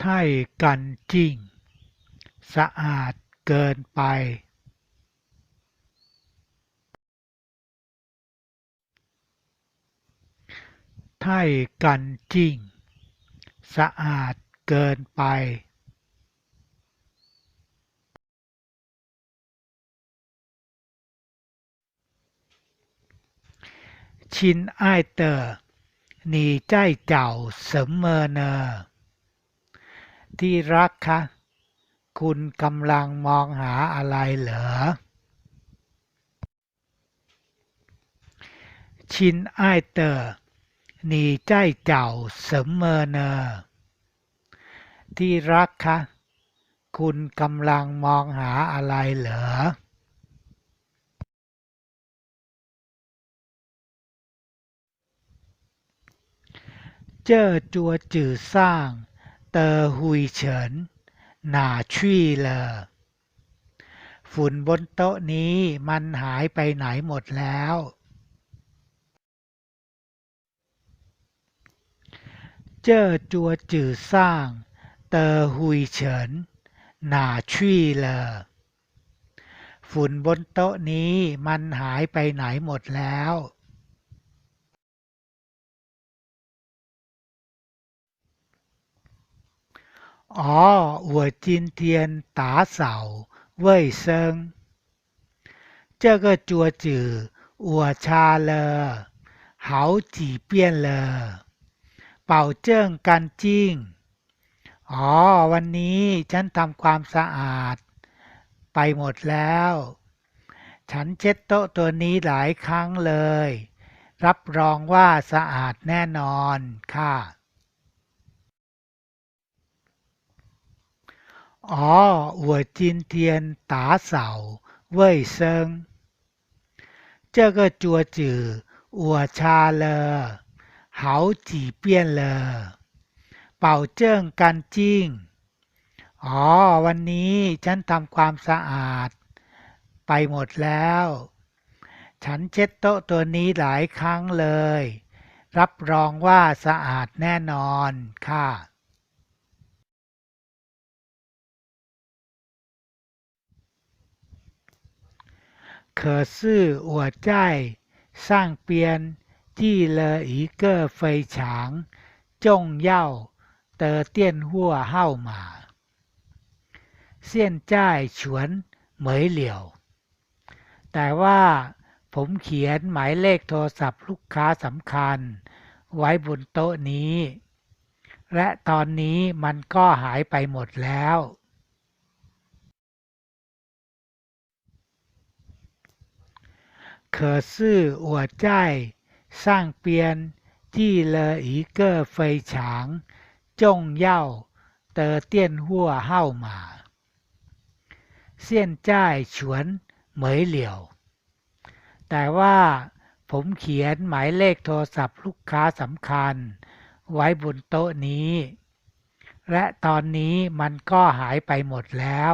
ไถ่กันจริงสะอาดเกินไปไถ่กันจริงสะอาดเกินไปชินอ้ายเตอร์หนีใจเจ้าเสมอเนอ ที่รักคะ คุณกำลังมองหาอะไรเหรอ ชินไอเตอร์หนีใจเจ้าเสมอเนอที่รักคะคุณกำลังมองหาอะไรเหรอ เจ้อจัวจื่อสร้าง เตอหุยเฉินหน่าชี่เลอฝุ่นบนโต๊ะนี้มันหายไปไหนหมดแล้ว เจ้อจัวจื่อสร้าง เตอหุยเฉินหน่าชี่เลอฝุ่นบนโต๊ะนี้มันหายไปไหนหมดแล้ว 哦，我今天打扫卫生。这个桌子我擦了好几遍了，保证干净。อ๋อ วันนี้ฉันทำความสะอาด ไปหมดแล้ว ฉันเช็ดโต๊ะตัวนี้หลายครั้งเลย รับรองว่าสะอาดแน่นอนค่ะ 哦，我今天打扫卫生。这个桌子我擦了好几遍了，保证干净。อ๋อ วันนี้ฉันทำความสะอาด ไปหมดแล้ว ฉันเช็ดโต๊ะตัวนี้หลายครั้งเลย รับรองว่าสะอาดแน่นอนค่ะ 可是我在上边记了一个非常重要的电话号码，现在全没了แต่ว่าผมเขียนหมายเลขโทรศัพท์ลูกค้าสำคัญ ไว้บนโต๊ะนี้ และตอนนี้มันก็หายไปหมดแล้ว 可是我在上边记了一个非常重要的电话号码，现在全没了แต่ว่าผมเขียนหมายเลขโทรศัพท์ลูกค้าสำคัญ ไว้บนโต๊ะนี้ และตอนนี้มันก็หายไปหมดแล้ว